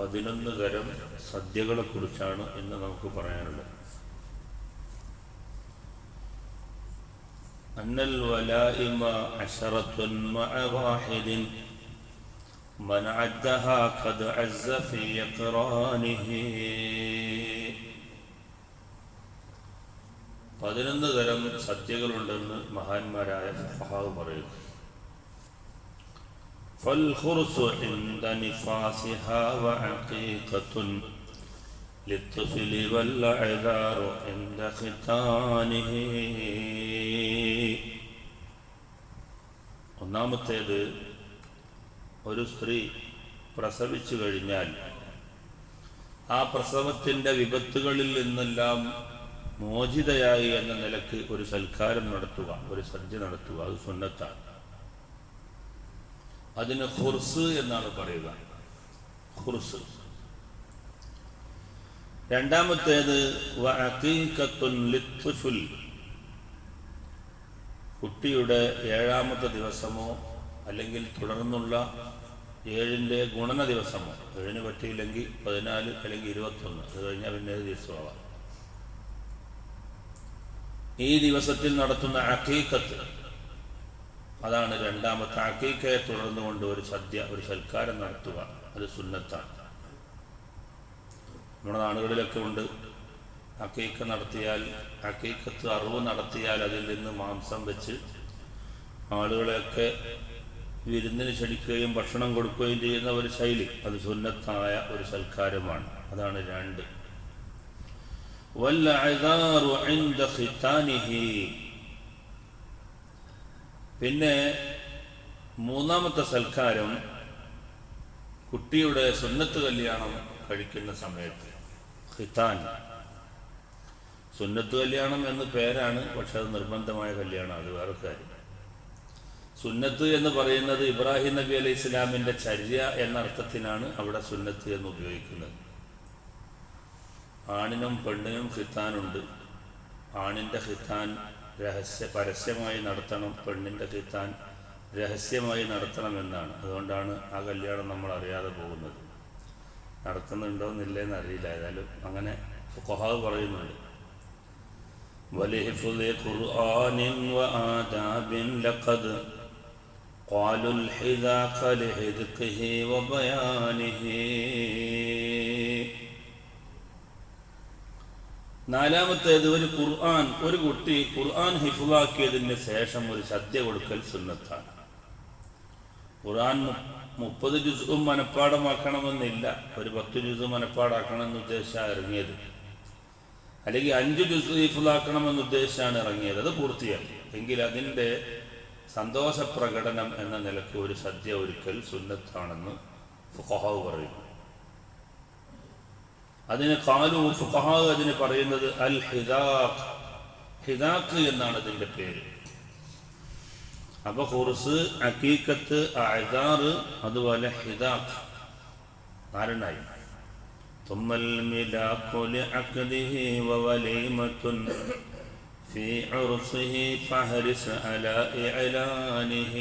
പതിനൊന്ന് തരം സദ്യകളെ കുറിച്ചാണ് ഇന്ന് നമുക്ക് പറയാനുള്ളത് أن الولائم عشرة مع واحد من عدها قد عز في قرانه പതിനൊന്ന് തരം സദ്യകളുണ്ടെന്ന് മഹാന്മാരായ ഫഹാവ് പറയുന്നു فالخرس عند نفاسها وعقيقة للطفل والعذار عند ختانه ഒന്നാമത്തേത് ഒരു സ്ത്രീ പ്രസവിച്ചു കഴിഞ്ഞാൽ ആ പ്രസവത്തിൻ്റെ വിപത്തുകളിൽ നിന്നെല്ലാം മോചിതയായി എന്ന നിലക്ക് ഒരു സൽക്കാരം നടത്തുക ഒരു സദ്യ നടത്തുക അത് സുന്നത്താണ് അതിന് ഹുർസ് എന്നാണ് പറയുക. ഹുർസ് രണ്ടാമത്തേത് കുട്ടിയുടെ ഏഴാമത്തെ ദിവസമോ അല്ലെങ്കിൽ തുടർന്നുള്ള ഏഴിന്റെ ഗുണന ദിവസമോ. ഏഴിന് പറ്റിയില്ലെങ്കിൽ പതിനാല് അല്ലെങ്കിൽ ഇരുപത്തൊന്ന്. അത് കഴിഞ്ഞാൽ പിന്നെ ദിവസമാവാം. ഈ ദിവസത്തിൽ നടത്തുന്ന അക്കീക്കത്ത് അതാണ് രണ്ടാമത്തെ അക്കീക്കയെ തുടർന്നുകൊണ്ട് ഒരു സദ്യ ഒരു സൽക്കാരം നടത്തുക. അത് സുന്നത്താണ്. നമ്മുടെ നാടുകളിലൊക്കെ ഉണ്ട്. അക്കീക്ക നടത്തിയാൽ അക്കീക്കത്ത് അറിവ് നടത്തിയാൽ അതിൽ നിന്ന് മാംസം വെച്ച് ആളുകളെയൊക്കെ വിരുന്നിന് ക്ഷണിക്കുകയും ഭക്ഷണം കൊടുക്കുകയും ചെയ്യുന്ന ഒരു ശൈലി. അത് സുന്നത്തായ ഒരു സൽക്കാരമാണ്. അതാണ് രണ്ട്. പിന്നെ മൂന്നാമത്തെ സൽക്കാരം കുട്ടിയുടെ സുന്നത്ത് കല്യാണം കഴിക്കുന്ന സമയത്ത്. ഹിത്താൻ സുന്നത്ത് കല്യാണം എന്ന് പേരാണ് പക്ഷെ അത് നിർബന്ധമായ കല്യാണം അത് വേറെ കാര്യം. സുന്നത്ത് എന്ന് പറയുന്നത് ഇബ്രാഹിം നബി അലൈഹി ഇസ്ലാമിന്റെ ചര്യ എന്ന അർത്ഥത്തിനാണ് അവിടെ സുന്നത്ത് എന്ന് ഉപയോഗിക്കുന്നത്. ആണിനും പെണ്ണിനും ഹിത്താനുണ്ട് ആണിന്റെ ഖിത്താൻ രഹസ്യ പരസ്യമായി നടത്തണം പെണ്ണിൻ്റെ ഖിത്താൻ രഹസ്യമായി നടത്തണം എന്നാണ് അതുകൊണ്ടാണ് ആ കല്യാണം നമ്മൾ അറിയാതെ പോകുന്നത് നടക്കുന്നുണ്ടോ എന്നില്ലെന്ന് അറിയില്ല ഏതായാലും അങ്ങനെ കൊഹാവ് പറയുന്നുണ്ട് ولحفظ قرآن وآداب لقد قالوا الحذاق لحذقه وبيانه നാലാമത്തേത് ഒരു ഖുർആൻ ഒരു കുട്ടി ഖുർആൻ ഹിഫുവാക്കിയതിന് ശേഷം ഒരു സദ്യ കൊടുക്കൽ സുന്നത്താണ്. ഖുർആൻ മുപ്പത് ജുസും മനപ്പാടമാക്കണമെന്നില്ല ഒരു പത്ത് ജുസ് മനപ്പാടാക്കണമെന്ന് എന്നുദ്ദേശമാണ് ഇറങ്ങിയത്. അല്ലെങ്കിൽ അഞ്ച് ജുസ് ഹിഫുലാക്കണമെന്ന് ഉദ്ദേശമാണ് ഇറങ്ങിയത്. അത് പൂർത്തിയായി. എങ്കിൽ അതിന്റെ സന്തോഷ പ്രകടനം എന്ന നിലയ്ക്ക് ഒരു സദ്യ ഒരുക്കൽ സുന്നത്താണെന്ന് ഫുഖഹാവ് പറയുന്നു. അതിന് കാലു ഫുഖഹാവ് അതിന് പറയുന്നത് അൽ ഹിദാഖ് ഹിദാഖ് എന്നാണ് അതിൻ്റെ പേര് അപ്പൊ ഹുർസ് അക്കീക്കത്ത് അഴാറ് അതുപോലെ ഹിദാഖ് നാലെണ്ണായി ثم الملاك لعقده ووليمة في عرسه فاحرص على إعلانه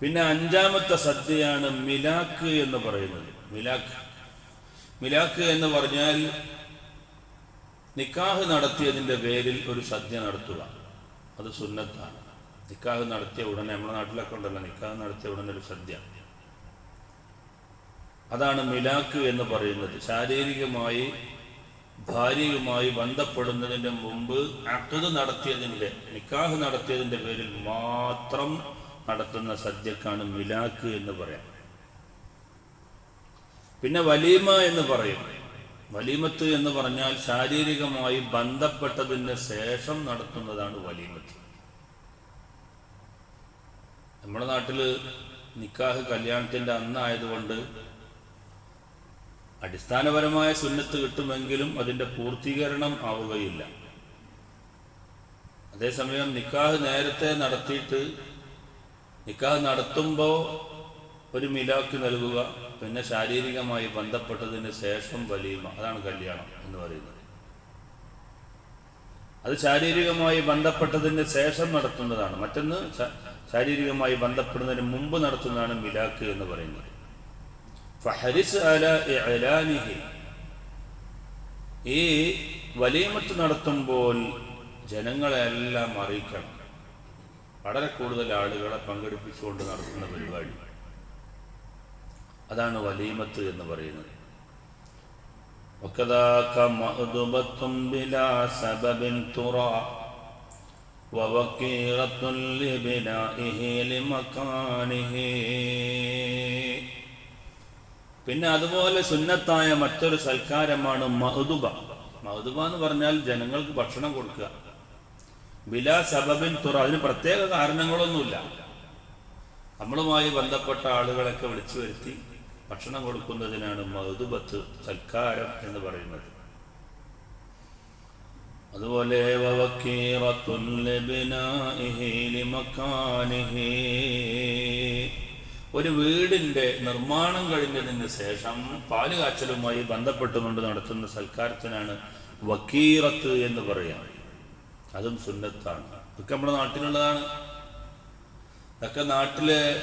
പിന്നെ അഞ്ചാമത്തെ സദ്യയാണ് മിലാക്ക് എന്ന് പറയുന്നത് മിലാക്ക് മിലാക്ക് എന്ന് പറഞ്ഞാൽ നിക്കാഹ് നടത്തിയതിന്റെ പേരിൽ ഒരു സദ്യ നടത്തുക. അത് സുന്നത്താണ്. നിക്കാഹ് നടത്തിയ ഉടനെ നമ്മുടെ നാട്ടിലൊക്കെ ഉണ്ടല്ലോ നിക്കാഹ് നടത്തിയ ഉടനെ ഒരു സദ്യ. അതാണ് മിലാക്ക് എന്ന് പറയുന്നത്. ശാരീരികമായി ഭാര്യയുമായി ബന്ധപ്പെടുന്നതിന് മുമ്പ് അക്കത് നടത്തിയതിന്റെ നിക്കാഹ് നടത്തിയതിന്റെ പേരിൽ മാത്രം നടത്തുന്ന സദ്യക്കാണ് മിലാക്ക് എന്ന് പറയാം. പിന്നെ വലീമ എന്ന് പറയും. വലീമത്ത് എന്ന് പറഞ്ഞാൽ ശാരീരികമായി ബന്ധപ്പെട്ടതിന് ശേഷം നടത്തുന്നതാണ് വലീമത്ത്. നമ്മുടെ നാട്ടിൽ നിക്കാഹ് കല്യാണത്തിന്റെ അന്നായതുകൊണ്ട് അടിസ്ഥാനപരമായ സുന്നത്ത് കിട്ടുമെങ്കിലും അതിന്റെ പൂർത്തീകരണം ആവുകയില്ല. അതേസമയം നിക്കാഹ് നേരത്തെ നടത്തിയിട്ട് നിക്കാഹ് നടത്തുമ്പോൾ ഒരു മിലാക്ക് നൽകുക പിന്നെ ശാരീരികമായി ബന്ധപ്പെട്ടതിന് ശേഷം വലീമ അതാണ് കല്യാണം എന്ന് പറയുന്നത്. അത് ശാരീരികമായി ബന്ധപ്പെട്ടതിന് ശേഷം നടത്തുന്നതാണ്. മറ്റൊന്ന് ശാരീരികമായി ബന്ധപ്പെടുന്നതിന് മുമ്പ് നടത്തുന്നതാണ് മിലാക്ക് എന്ന് പറയുന്നത്. ഈ വലീമത്ത് നടത്തുമ്പോൾ ജനങ്ങളെല്ലാം അറിയിക്കണം. വളരെ കൂടുതൽ ആളുകളെ പങ്കെടുപ്പിച്ചുകൊണ്ട് നടത്തുന്ന പരിപാടി. അതാണ് വലീമത്ത് എന്ന് പറയുന്നത് وكذاك مأدبة بلا سبب ترى ووكيرة لبنائه لمكانه പിന്നെ അതുപോലെ സുന്നത്തായ മറ്റൊരു സൽക്കാരമാണ് മഹദുബ മഹദുബ എന്ന് പറഞ്ഞാൽ ജനങ്ങൾക്ക് ഭക്ഷണം കൊടുക്കുക ബിലാ സബബിൻ തുറ അതിന് പ്രത്യേക കാരണങ്ങളൊന്നുമില്ല നമ്മളുമായി ബന്ധപ്പെട്ട ആളുകളൊക്കെ വിളിച്ചു വരുത്തി ഭക്ഷണം കൊടുക്കുന്നതിനാണ് മധുബത്ത് സൽക്കാരം എന്ന് പറയുന്നത്. അതുപോലെ. ഒരു വീടിന്റെ നിർമ്മാണം കഴിഞ്ഞതിന് ശേഷം പാൽ കാച്ചലുമായി ബന്ധപ്പെട്ടുകൊണ്ട് നടത്തുന്ന സൽക്കാരത്തിനാണ് വക്കീറത്ത് എന്ന് പറയാം. അതും സുന്നത്താണ്. ഇതൊക്കെ നമ്മുടെ നാട്ടിലുള്ളതാണ്. ഇതൊക്കെ നാട്ടിലെ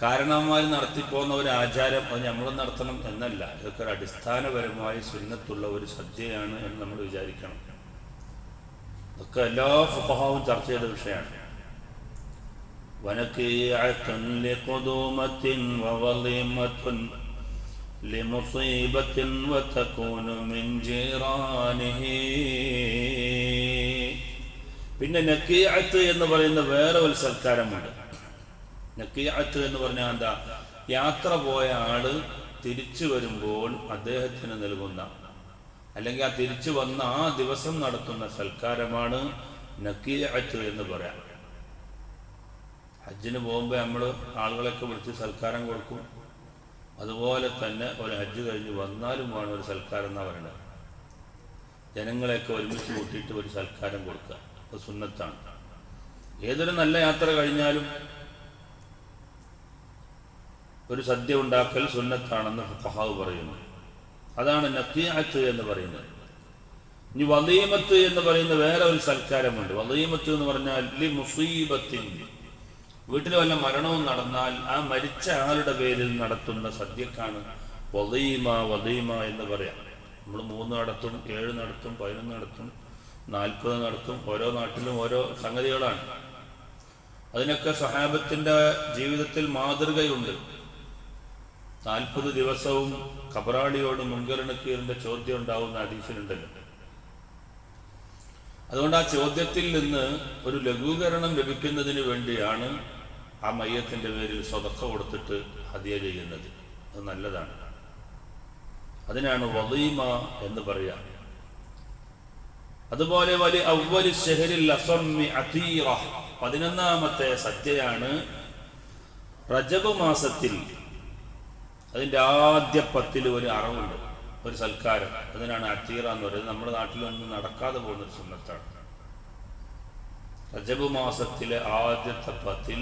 കാരണവന്മാർ നടത്തിപ്പോകുന്ന ഒരു ആചാരം അത് നമ്മൾ നടത്തണം എന്നല്ല ഇതൊക്കെ ഒരു അടിസ്ഥാനപരമായി സുന്നത്തുള്ള ഒരു സദ്യയാണ് എന്ന് നമ്മൾ വിചാരിക്കണം ഇതൊക്കെ എല്ലാ ഫുഖഹാവും ചർച്ച ചെയ്ത വിഷയമാണ് ونكيعة لقدومة وظليمة لمصيبة وتكون من جيرانه പിന്നെ നക്കീഅത്ത് എന്ന് പറയുന്ന വേറെ ഒരു സൽക്കാരമുണ്ട് നക്കീഅത്ത് എന്ന് പറഞ്ഞാൽ എന്താ? യാത്ര പോയ ആൾ തിരിച്ചു വരുമ്പോൾ അദ്ദേഹത്തിന് നൽകുന്ന അല്ലെങ്കിൽ ആ തിരിച്ചു വന്ന ആ ദിവസം നടത്തുന്ന സൽക്കാരമാണ് നക്കിയാത്ത് എന്ന് പറയാം. ഹജ്ജിന് പോകുമ്പോൾ നമ്മൾ ആളുകളൊക്കെ വിളിച്ച് സൽക്കാരം കൊടുക്കും. അതുപോലെ തന്നെ ഒരു ഹജ്ജ് കഴിഞ്ഞ് വന്നാലും വേണം ഒരു സൽക്കാരം എന്നാണ് പറയുന്നത് ജനങ്ങളെയൊക്കെ ഒരുമിച്ച് കൂട്ടിയിട്ട് ഒരു സൽക്കാരം കൊടുക്കുക. അത് സുന്നത്താണ്. ഏതൊരു നല്ല യാത്ര കഴിഞ്ഞാലും ഒരു സദ്യ ഉണ്ടാക്കൽ സുന്നത്താണെന്ന് ഫഹാവ് പറയുന്നു. അതാണ് നക്കിയാത്ത് എന്ന് പറയുന്നത്. ഇനി വലീമത്ത് എന്ന് പറയുന്ന വേറെ ഒരു സൽക്കാരമുണ്ട്. വലീമത്ത് എന്ന് പറഞ്ഞാൽ ലി മുസീബത്തിൻ. വീട്ടിൽ വല്ല മരണവും നടന്നാൽ ആ മരിച്ച ആളുടെ പേരിൽ നടത്തുന്ന സദ്യക്കാണ് വലീമ വലീമ എന്ന് പറയാം. നമ്മൾ മൂന്ന് നടത്തും ഏഴ് നടത്തും പതിനൊന്ന് നടത്തും നാൽപ്പത് നടത്തും ഓരോ നാട്ടിലും ഓരോ സംഗതികളാണ്. അതിനൊക്കെ സഹാബത്തിന്റെ ജീവിതത്തിൽ മാതൃകയുണ്ട്. നാൽപ്പത് ദിവസവും കബറാളിയോട് മുൻകരണക്കീറിന്റെ ചോദ്യം ഉണ്ടാവുന്ന അതീശനുണ്ടല്ലോ അതുകൊണ്ട് ആ ചോദ്യത്തിൽ നിന്ന് ഒരു ലഘൂകരണം ലഭിക്കുന്നതിന് വേണ്ടിയാണ് ആ മയ്യത്തിന്റെ പേരിൽ സ്വതക്ക കൊടുത്തിട്ട് ഹദിയ ചെയ്യുന്നത്. അത് നല്ലതാണ്. അതിനാണ് വലീമ എന്ന് പറയാം. അതുപോലെ പതിനൊന്നാമത്തെ സത്യയാണ് റജബ് മാസത്തിൽ അതിന്റെ ആദ്യ പത്തിൽ ഒരു അറവുണ്ട് ഒരു സൽക്കാരം. അതിനാണ് അത്തീറ എന്ന് പറയുന്നത്. നമ്മുടെ നാട്ടിലൊന്നും നടക്കാതെ പോകുന്ന ഒരു സുന്നത്താണ്. റജബ് മാസത്തിലെ ആദ്യത്തെ പത്തിൽ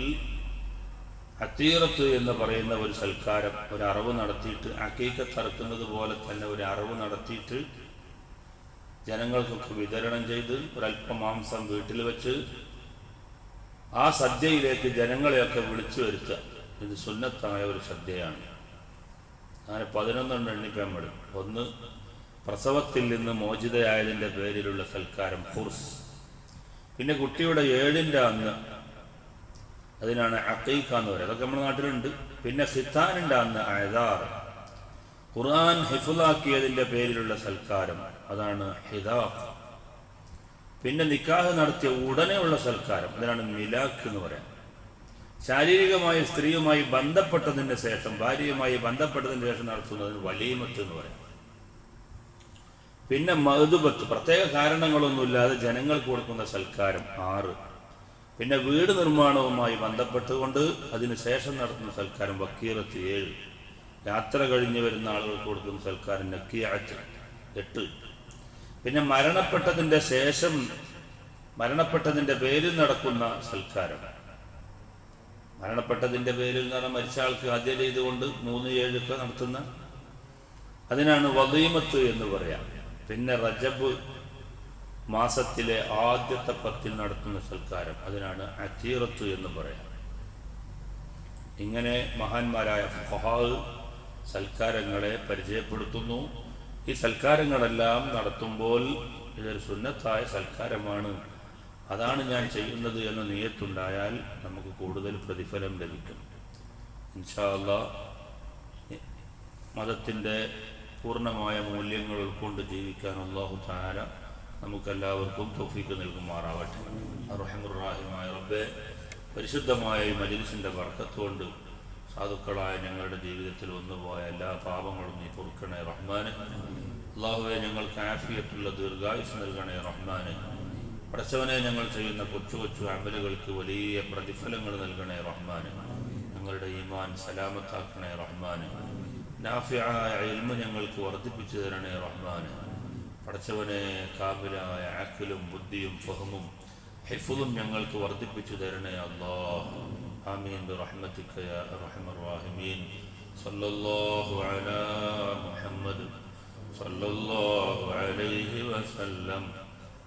അത്തീറത്ത് എന്ന് പറയുന്ന ഒരു സൽക്കാരം ഒരു അറിവ് നടത്തിയിട്ട് അക്കീക്കത്തറക്കുന്നത് പോലെ തന്നെ ഒരു അറിവ് നടത്തിയിട്ട് ജനങ്ങൾക്കൊക്കെ വിതരണം ചെയ്ത് ഒരല്പം മാംസം വീട്ടിൽ വെച്ച് ആ സദ്യയിലേക്ക് ജനങ്ങളെയൊക്കെ വിളിച്ചു വരുത്തുക. ഇത് സുന്നത്തായ ഒരു സദ്യയാണ്. അങ്ങനെ പതിനൊന്നെണ്ണം എണ്ണിക്കാൻ പാടും. ഒന്ന് പ്രസവത്തിൽ നിന്ന് മോചിതയായതിന്റെ പേരിലുള്ള സൽക്കാരം ഫുർസ് പിന്നെ കുട്ടിയുടെ ഏഴിന്റെ അന്ന് അതിനാണ് അക്കൈക്ക എന്ന് പറയുന്നത്. അതൊക്കെ നമ്മുടെ നാട്ടിലുണ്ട്. പിന്നെ ഖിത്താനിന്റെ അന്ന് അയദാർ. ഖുർആൻ ഹിഫുലാക്കിയതിന്റെ പേരിലുള്ള സൽക്കാരം അതാണ് ഹിദാ പിന്നെ നിക്കാഹ് നടത്തിയ ഉടനെയുള്ള സൽക്കാരം അതിനാണ് മിലാഖ് എന്ന് പറയാം ശാരീരികമായി സ്ത്രീയുമായി ബന്ധപ്പെട്ടതിന് ശേഷം ഭാര്യയുമായി ബന്ധപ്പെട്ടതിന് ശേഷം നടത്തുന്നതിന് വലിയമത്ത് എന്ന് പറയും പിന്നെ മധുബത്ത് പ്രത്യേക കാരണങ്ങളൊന്നുമില്ലാതെ ജനങ്ങൾക്ക് കൊടുക്കുന്ന സൽക്കാരം ആറ്. പിന്നെ വീട് നിർമ്മാണവുമായി ബന്ധപ്പെട്ടുകൊണ്ട് അതിന് ശേഷം നടത്തുന്ന സൽക്കാരം വക്കീറത്ത് ഏഴ്. യാത്ര കഴിഞ്ഞ് വരുന്ന ആളുകൾക്ക് കൊടുക്കുന്ന സൽക്കാരം നക്കിയാറ്റ് എട്ട്. പിന്നെ മരണപ്പെട്ടതിന്റെ ശേഷം മരണപ്പെട്ടതിന്റെ പേരിൽ നടക്കുന്ന സൽക്കാരം മരണപ്പെട്ടതിന്റെ പേരിൽ നിന്ന് മരിച്ച ആൾക്ക് ഹദ്യ ചെയ്തുകൊണ്ട് മൂന്ന് ഏഴൊക്കെ നടത്തുന്ന അതിനാണ് വദീമത്ത് എന്ന് പറയാം. പിന്നെ റജബ് മാസത്തിലെ ആദ്യത്തെ പത്തിൽ നടത്തുന്ന സൽക്കാരം അതിനാണ് അത്തീറത്ത് എന്ന് പറയാം. ഇങ്ങനെ മഹാന്മാരായ ഫുഖഹാവ് സൽക്കാരങ്ങളെ പരിചയപ്പെടുത്തുന്നു. ഈ സൽക്കാരങ്ങളെല്ലാം നടത്തുമ്പോൾ ഇതൊരു സുന്നത്തായ സൽക്കാരമാണ്. അതാണ് ഞാൻ ചെയ്യുന്നത് എന്ന നിയത്തുണ്ടായാൽ നമുക്ക് കൂടുതൽ പ്രതിഫലം ലഭിക്കും. ഇൻഷാല്ല മതത്തിന്റെ പൂർണമായ മൂല്യങ്ങൾ ഉൾക്കൊണ്ട് ജീവിക്കാൻ അള്ളാഹു താര നമുക്കെല്ലാവർക്കും തൊഫീക്ക് നൽകുമാറാവട്ടെ. റഹമുറാഹിമായ റബ്ബെ പരിശുദ്ധമായ ഈ മജിലിസിന്റെ വർക്കത്തുകൊണ്ട് സാധുക്കളായ ഞങ്ങളുടെ ജീവിതത്തിൽ വന്നുപോയ എല്ലാ പാപങ്ങളും നീ പൊറുക്കണേ റഹ്മാന്. അള്ളാഹുവെ ഞങ്ങൾക്ക് ആഫിയത്തുള്ള ദീർഘായുസ് നൽകണേ റഹ്മാന്. പടച്ചവനെ ഞങ്ങൾ ചെയ്യുന്ന കൊച്ചു കൊച്ചു അമലുകൾക്ക് വലിയ പ്രതിഫലങ്ങൾ നൽകണേ റഹ്മാന്. ഞങ്ങളുടെ ഈമാൻ സലാമത്താക്കണേ റഹ്മാന്. നാഫിയായ ഇൽമ ഞങ്ങൾക്ക് വർദ്ധിപ്പിച്ചു തരണേ റഹ്മാന്. പടച്ചവനെ കാബിലായ ആക്കിലും ബുദ്ധിയും ഫഹമും ഹിഫുദും ഞങ്ങൾക്ക് വർദ്ധിപ്പിച്ചു തരണേ അള്ളാഹ് ആമീൻ. റാഹിമീൻ. സല്ലല്ലാഹു അലാ മുഹമ്മദ് സല്ലല്ലാഹു അലൈഹി വസല്ലം.